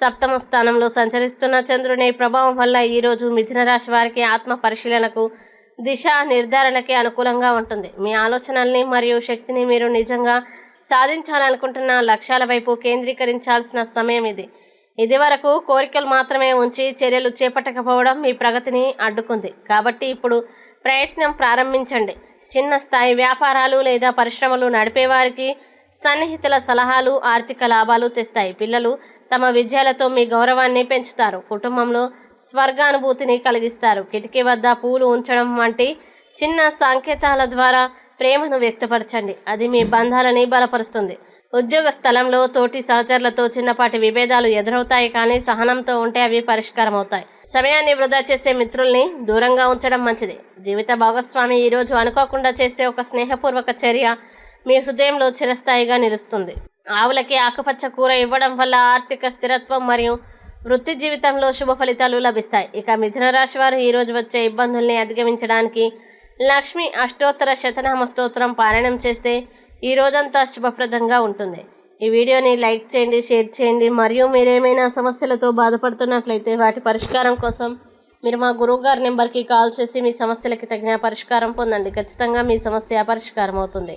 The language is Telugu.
సప్తమ స్థానంలో సంచరిస్తున్న చంద్రుని ప్రభావం వల్ల ఈరోజు మిథున రాశి వారికి ఆత్మ పరిశీలనకు దిశ నిర్ధారణకి అనుకూలంగా ఉంటుంది. మీ ఆలోచనల్ని మరియు శక్తిని మీరు నిజంగా సాధించాలనుకుంటున్న లక్ష్యాల వైపు కేంద్రీకరించాల్సిన సమయం ఇది. ఇది వరకు కోరికలు మాత్రమే ఉంచి చర్యలు చేపట్టకపోవడం మీ ప్రగతిని అడ్డుకుంది. కాబట్టి ఇప్పుడు ప్రయత్నం ప్రారంభించండి. చిన్న స్థాయి వ్యాపారాలు లేదా పరిశ్రమలు నడిపేవారికి సన్నిహితుల సలహాలు ఆర్థిక లాభాలు తెస్తాయి. పిల్లలు తమ విజయాలతో మీ గౌరవాన్ని పెంచుతారు. కుటుంబంలో స్వర్గానుభూతిని కలిగిస్తారు. కిటికీ వద్ద పూలు ఉంచడం వంటి చిన్న సంకేతాల ద్వారా ప్రేమను వ్యక్తపరచండి. అది మీ బంధాలని బలపరుస్తుంది. ఉద్యోగ స్థలంలో తోటి సహచరులతో చిన్నపాటి విభేదాలు ఎదురవుతాయి కానీ సహనంతో ఉంటే అవి పరిష్కారం అవుతాయి సమయాన్ని వృధా చేసే మిత్రుల్ని దూరంగా ఉంచడం మంచిది. జీవిత భాగస్వామి ఈరోజు అనుకోకుండా చేసే ఒక స్నేహపూర్వక చర్య మీ హృదయంలో చిరస్థాయిగా నిలుస్తుంది. ఆవులకి ఆకుపచ్చ కూర ఇవ్వడం వల్ల ఆర్థిక స్థిరత్వం మరియు వృత్తి జీవితంలో శుభ ఫలితాలు లభిస్తాయి. ఇక మిథున రాశి వారు ఈరోజు వచ్చే ఇబ్బందుల్ని అధిగమించడానికి లక్ష్మి అష్టోత్తర శతనామ స్తోత్రం పారాయణం చేస్తే ఈ రోజంతా శుభప్రదంగా ఉంటుంది. ఈ వీడియోని లైక్ చేయండి షేర్ చేయండి. మరియు మీరేమైనా సమస్యలతో బాధపడుతున్నట్లయితే వాటి పరిష్కారం కోసం మీరు మా గురువు గారి నెంబర్కి కాల్ చేసి మీ సమస్యలకి తగిన పరిష్కారం పొందండి. ఖచ్చితంగా మీ సమస్య పరిష్కారం అవుతుంది